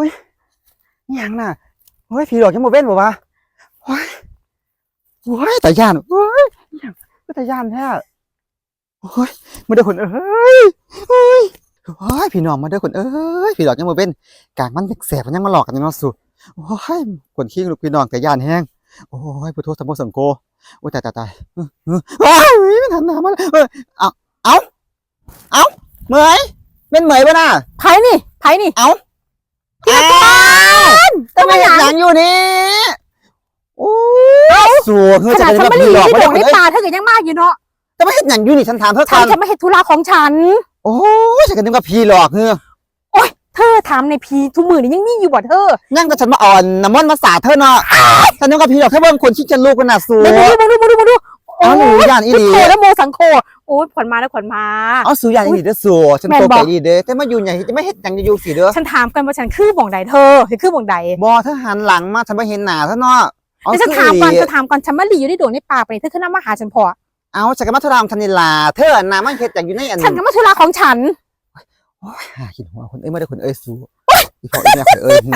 ฮ้ยอิหยังน่ะเฮ้ยผีหลอกยังบ่เว้นบ่วะเฮ้ยโอ้ยแต่ย่านเฮ้ยอิหยังก็แต่ย่านแท้โอ้ยมาเด้อคนเอ้ยเฮ้ยเฮ้ยพี่น้องมาเด้อคนเอ้ยผีหลอกยังบ่เว้นกลางมันแสบๆมันยังมาหลอกกันอยู่เนาะสุโอ้ยคนขี้ลูกพี่น้องแต่ย่านแห้งโอ้ยพุทโธสัมโฆสังโฆโอ้ยตายตายตายเออเออว้ายมันหันหน้ามาเออเอาเอาเอาเหมยเป็นเหมยป่ะน่ะไผนี่ไผนี่เอา พี่ละก่อน ทำไมเห็นห ยังอยู่นี่โอ้ยสัวเฮ้ยขจะนาดเป็นฉันแบบไม่ได้ผีอหลยู่อกในมาดได้งคนในเอ้ยป่าเธอก็ยังมากอยู่เนาะจะไม่เห็นหยังอยู่นี่ฉันถามเธอฉัก่นอนจะมาเห็นธุระของฉัน โอ้ยฉันก็นึกว่าผีหลอกเฮ้ยเธอถามในพีทุกมือนี่ยังมีอยู่บ่เธอยังก็ฉันมาอ่อนน้ำมันต์มาสาดเธอเนาะฉันนึกว่าผีหลอกแค่เบิ่งคนที่จะลูกกันน่ะสัวเดี๋ยวมาดูมาดูมาดูมาดู เอาหนูย่านอีพุทหลีโธแล้วโมสังโฆโอ้ยขวัญมาแล้วขวัญมา เอาสูย่านอีหลีเด้อสัวฉันแม่นโตบ่ใจดีเด้อแต่มาอยู่ไหนจะไม่เห็นหยังอยู่สิเด้อฉันถามกันว่าฉันคือบ่องใดเธอฉันคือบ่องใดบ่เธอหันหลังมาฉันไม่เห็นหน้าเธอเนาะเอาแต่ฉันคือถามก่อนอีหลีฉันถามก่อนฉันมาหลีอยู่ในดงในป่าไปเธอขึ้นมาหาฉันพอเอาฉันก็มาทดลองทันนิลาเธอน่ะมันเฮ็ดหยังอยู่ในอันฉันก็มาธุระของฉันโอ้ยหาคิดหัวคนเอ้ยไม่ได้คนเอ้ยสู้อีพออีแม่คนเอ้ยหืม